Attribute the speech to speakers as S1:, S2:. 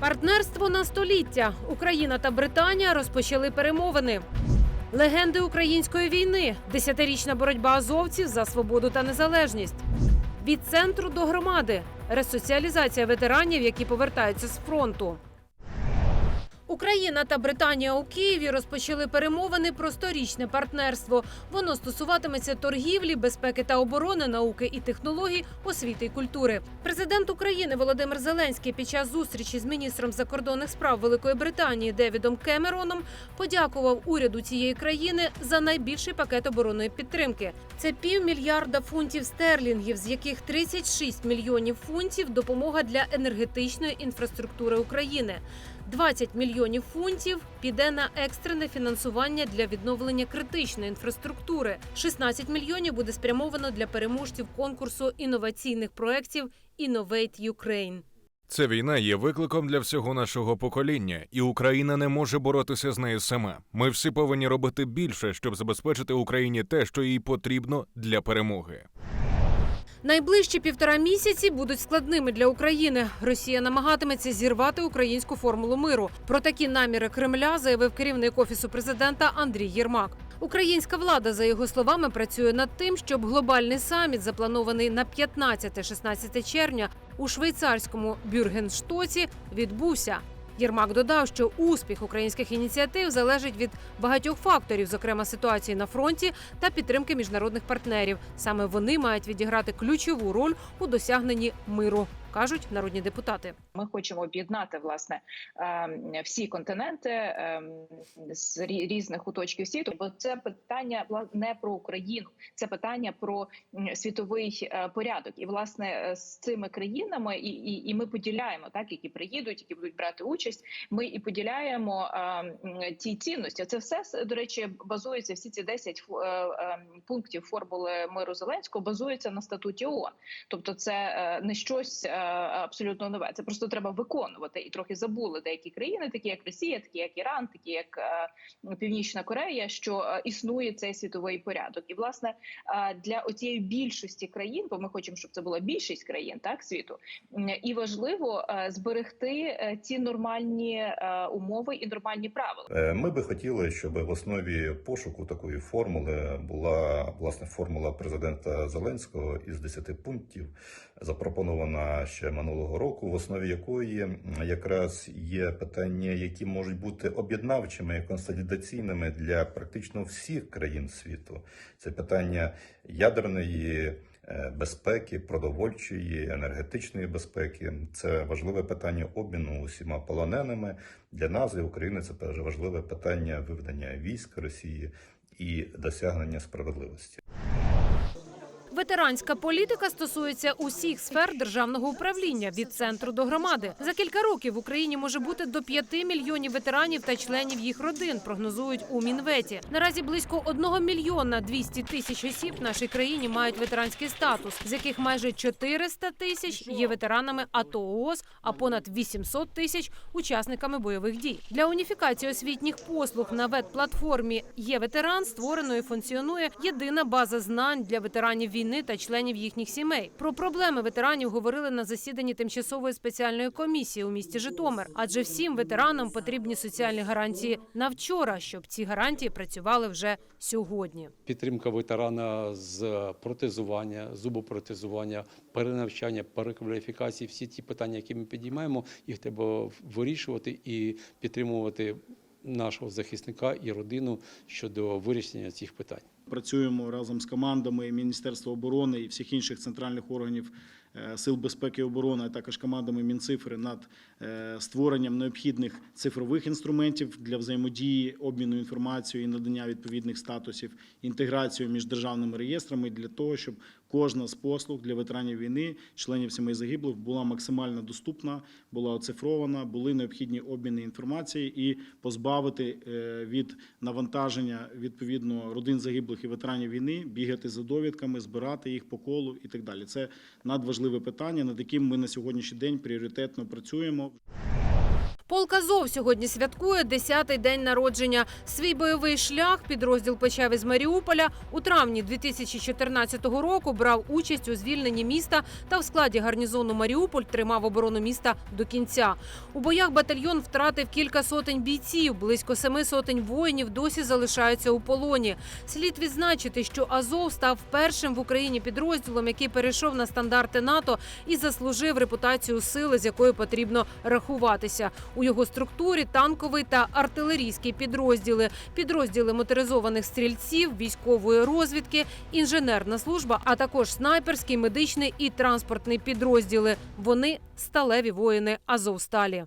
S1: Партнерство на століття. Україна та Британія розпочали перемовини. Легенди української війни. Десятирічна боротьба азовців за свободу та незалежність. Від центру до громади. Ресоціалізація ветеранів, які повертаються з фронту. Україна та Британія у Києві розпочали перемовини про сторічне партнерство. Воно стосуватиметься торгівлі, безпеки та оборони, науки і технологій, освіти і культури. Президент України Володимир Зеленський під час зустрічі з міністром закордонних справ Великої Британії Девідом Кемероном подякував уряду цієї країни за найбільший пакет оборонної підтримки. Це півмільярда фунтів стерлінгів, з яких 36 мільйонів фунтів допомога для енергетичної інфраструктури України. 20 мільйонів фунтів піде на екстрене фінансування для відновлення критичної інфраструктури. 16 мільйонів буде спрямовано для переможців конкурсу інноваційних проєктів Innovate Ukraine.
S2: Ця війна є викликом для всього нашого покоління, і Україна не може боротися з нею сама. Ми всі повинні робити більше, щоб забезпечити Україні те, що їй потрібно для перемоги.
S1: Найближчі півтора місяці будуть складними для України. Росія намагатиметься зірвати українську формулу миру. Про такі наміри Кремля заявив керівник офісу президента Андрій Єрмак. Українська влада, за його словами, працює над тим, щоб глобальний саміт, запланований на 15-16 червня у швейцарському Бюргенштоці, відбувся. Єрмак додав, що успіх українських ініціатив залежить від багатьох факторів, зокрема ситуації на фронті та підтримки міжнародних партнерів. Саме вони мають відіграти ключову роль у досягненні миру, кажуть народні депутати.
S3: Ми хочемо об'єднати власне ем, всі континенти ем, з різних куточків світу, бо це питання не про Україну, це питання про світовий е, порядок. І власне е, з цими країнами, і, і, і ми поділяємо так, які приїдуть, які будуть брати участь. Ми і поділяємо ем, ті цінності. Це все до речі базується. Всі ці 10 фу- е, пунктів формули миру Зеленського базуються на статуті ООН. Тобто, це не щось абсолютно нове. Це просто треба виконувати. І трохи забули деякі країни, такі як Росія, такі як Іран, такі як е, Північна Корея, що е, існує цей світовий порядок. І власне е, для оцієї більшості країн, бо ми хочемо, щоб це була більшість країн, так світу, і важливо е, зберегти е, ці нормальні е, умови і нормальні правила.
S4: Е, Ми би хотіли, щоб в основі пошуку такої формули була власне формула президента Зеленського із 10 пунктів, запропонована ще минулого року, в основі якої якраз є питання, які можуть бути об'єднавчими і консолідаційними для практично всіх країн світу. Це питання ядерної. е, Безпеки, продовольчої, енергетичної безпеки це важливе питання обміну усіма полоненими. Для нас, для України, це теж важливе питання виведення військ Росії і досягнення справедливості.
S1: Ветеранська політика стосується усіх сфер державного управління від центру до громади. За кілька років в Україні може бути до 5 мільйонів ветеранів та членів їх родин. Прогнозують у Мінветі. Наразі близько 1 мільйона 200 тисяч осіб в нашій країні мають ветеранський статус, з яких майже 400 тисяч є ветеранами АТО ООС, а понад 800 тисяч учасниками бойових дій. Для уніфікації освітніх послуг на веб-платформі є ветеран. Створено і функціонує єдина база знань для ветеранів війни та членів їхніх сімей. Про проблеми ветеранів говорили на засіданні тимчасової спеціальної комісії у місті Житомир. Адже всім ветеранам потрібні соціальні гарантії на вчора, щоб ці гарантії працювали вже сьогодні.
S5: підтримка ветерана з протезування, зубопротезування, перенавчання, перекваліфікації, всі ті питання, які ми підіймаємо, їх треба вирішувати і підтримувати нашого захисника і родину щодо вирішення цих питань.
S6: Працюємо разом з командами Міністерства оборони і всіх інших центральних органів е, сил безпеки і оборони, а також командами Мінцифри над е, створенням необхідних цифрових інструментів для взаємодії, обміну інформацією і надання відповідних статусів, інтеграцію між державними реєстрами для того, щоб кожна з послуг для ветеранів війни, членів сімей загиблих була максимально доступна, була оцифрована, були необхідні обміни інформації і позбавити е, від навантаження відповідно родин загиблих і ветеранів війни, бігати за довідками, збирати їх по колу і так далі. Це надважливе питання, над яким ми на сьогоднішній день пріоритетно працюємо.
S1: Полк Азов сьогодні святкує 10-й день народження. Свій бойовий шлях підрозділ почав із Маріуполя. У травні 2014 року брав участь у звільненні міста та в складі гарнізону Маріуполь тримав оборону міста до кінця. У боях батальйон втратив кілька сотень бійців. Близько семи сотень воїнів досі залишаються у полоні. Слід відзначити, що Азов став першим в Україні підрозділом, який перейшов на стандарти НАТО і заслужив репутацію сили, з якою потрібно рахуватися. У його структурі танковий та артилерійські підрозділи, підрозділи моторизованих стрільців, військової розвідки, інженерна служба, а також снайперський, медичний і транспортний підрозділи. Вони сталеві воїни Азовсталі.